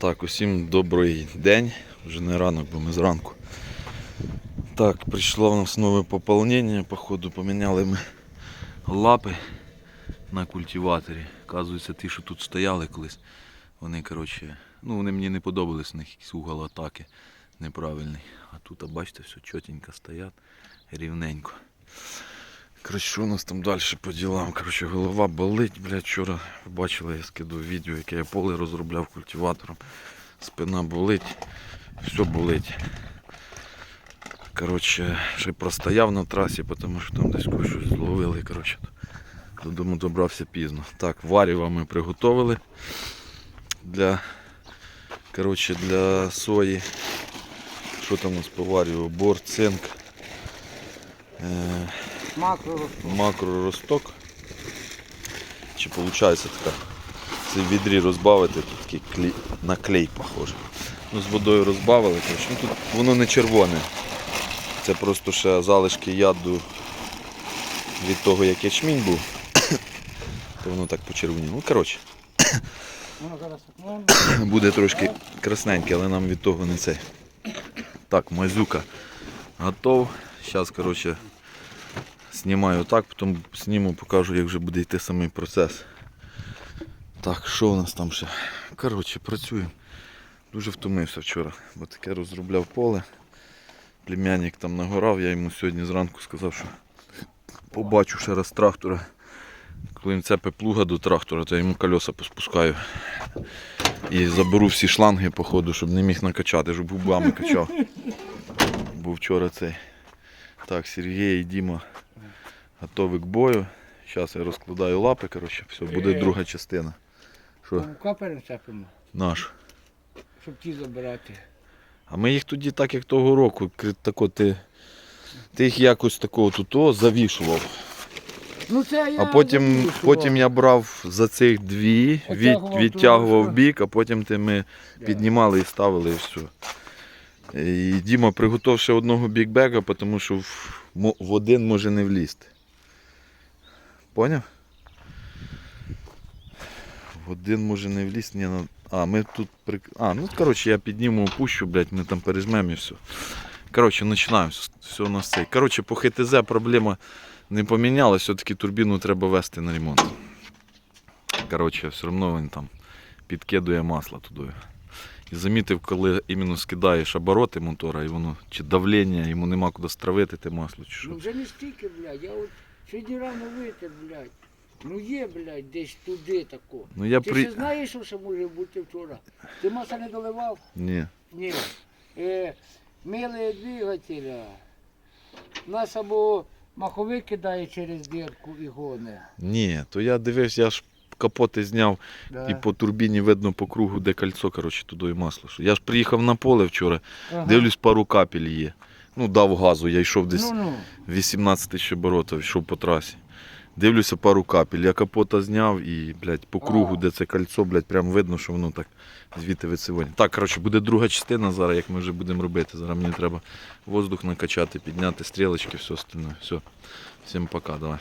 Так, усім добрий день. Вже не ранок, бо ми зранку. Так, прийшло в нас нове поповнення. Походу поміняли ми лапи на культиваторі. Оказується, ті, що тут стояли колись, вони, коротше, ну вони мені не подобались, у них якийсь угол атаки неправильний. А тут, а бачите, все чотенько стоять, рівненько. Коротше, що у нас там далі по ділам? Коротше, голова болить, блядь, вчора бачили, я скидав відео, яке я поле розробляв культиватором. Спина болить, все болить. Коротше, ще простояв на трасі, тому що там десь щось зловили. Коротше, додому добрався пізно. Так, варіва ми приготовили для, коротше, для сої. Що там у нас по варіву? Бор, цинк. Е, Макро макроросток. Чи виходить така? Це в відрі розбавити, тут такий клей, на клей похоже. Ну, з водою розбавили. Ну, тут воно не червоне. Це просто ще залишки яду від того, як ячмінь був. То воно так почервоніло. Ну, коротше, буде трошки красненьке, але нам від того не цей. Так, мазюка готов. Зараз, коротше, знімаю так, потім зніму, покажу, як вже буде йти самий процес. Так, що у нас там ще? Коротше, працюємо. Дуже втомився вчора, бо таке розробляв поле. Племянник там нагорав, я йому сьогодні зранку сказав, що побачу ще раз трактора. Коли він цепе плуга до трактора, то я йому колеса поспускаю. І заберу всі шланги, походу, щоб не міг накачати, щоб губами качав. Був вчора цей. Так, Сергій і Діма готові к бою. Зараз я розкладаю лапи, коротше, все, буде друга частина. Що? Рука перечепимо, Наш. щоб ті забирати. А ми їх тоді, так як того року, кри- тако ти, ти їх якось такого тут о, завішував. Ну це я А потім, потім я брав за цих дві, від, Оттягував відтягував бік, а потім ти ми піднімали і ставили і все. І Діма приготував ще одного бікбега, тому що в, мо- в один може не влізти. Поняв? В один може не влізти. Ні, на... А, ми тут при... А, ну коротше, я підніму, опущу, блядь, ми там пережмемо і все. Коротше, починаємо. Все у нас цей. Коротше, по ХТЗ проблема не помінялась, все-таки турбіну треба вести на ремонт. Коротше, все одно він там підкидує масло туди. І замітив, коли іменно скидаєш обороти мотора, і воно чи давлення, йому нема куди стравити те масло, чи що. Ну вже не стільки, блядь. Я от сьогодні рано витер, блядь. Ну є, блядь, десь туди тако. Ну я Ти при. ще знаєш, що ще може бути вчора? Ти маса не доливав? Ні. Ні. Е, мили двигателя. Нас або маховик кидає через дірку і гоне. Ні, то я дивився, я ж капоти зняв Да. і по турбіні видно по кругу, де кольцо, коротше, туди і масло. Я ж приїхав на поле вчора, Ага. дивлюсь, пару капель є. Ну, дав газу, я йшов десь Ну, ну. 18 тисяч оборотів, йшов по трасі. Дивлюся пару капель. Я капота зняв і, блядь, по кругу, де це кольцо, блядь, прям видно, що воно так звідти висиває. Так, коротше, буде друга частина зараз, як ми вже будемо робити. Зараз мені треба воздух накачати, підняти стрілочки, все остальне. Все. Всім пока, давай.